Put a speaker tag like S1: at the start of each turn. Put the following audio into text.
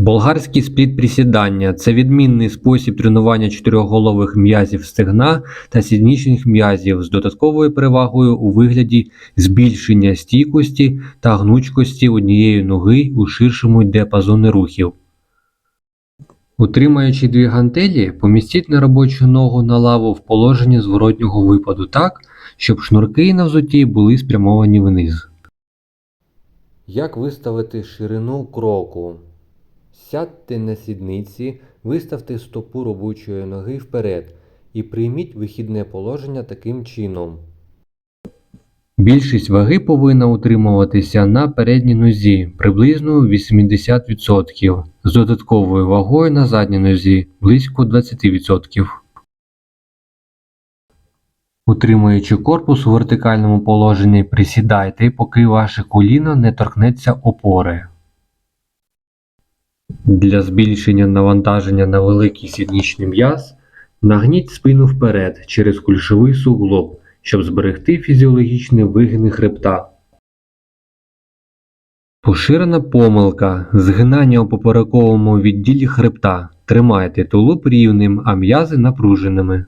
S1: Болгарський спліт присідання це відмінний спосіб тренування чотирьохголових м'язів стегна та сіднічних м'язів з додатковою перевагою у вигляді збільшення стійкості та гнучкості однієї ноги у ширшому діапазоні рухів. Утримуючи дві гантелі, помістіть на робочу ногу на лаву в положенні зворотнього випаду так, щоб шнурки на взутті були спрямовані вниз. Як виставити ширину кроку? Сядьте на сідниці, виставте стопу робочої ноги вперед і прийміть вихідне положення таким чином. Більшість ваги повинна утримуватися на передній нозі приблизно 80%, з додатковою вагою на задній нозі близько 20%. Утримуючи корпус у вертикальному положенні, присідайте, поки ваше коліно не торкнеться опори. Для збільшення навантаження на великий сіднічний м'яз нагніть спину вперед через кульшовий суглоб, щоб зберегти фізіологічний вигини хребта. Поширена помилка згинання у поперековому відділі хребта. Тримайте тулуб рівним, а м'язи напруженими.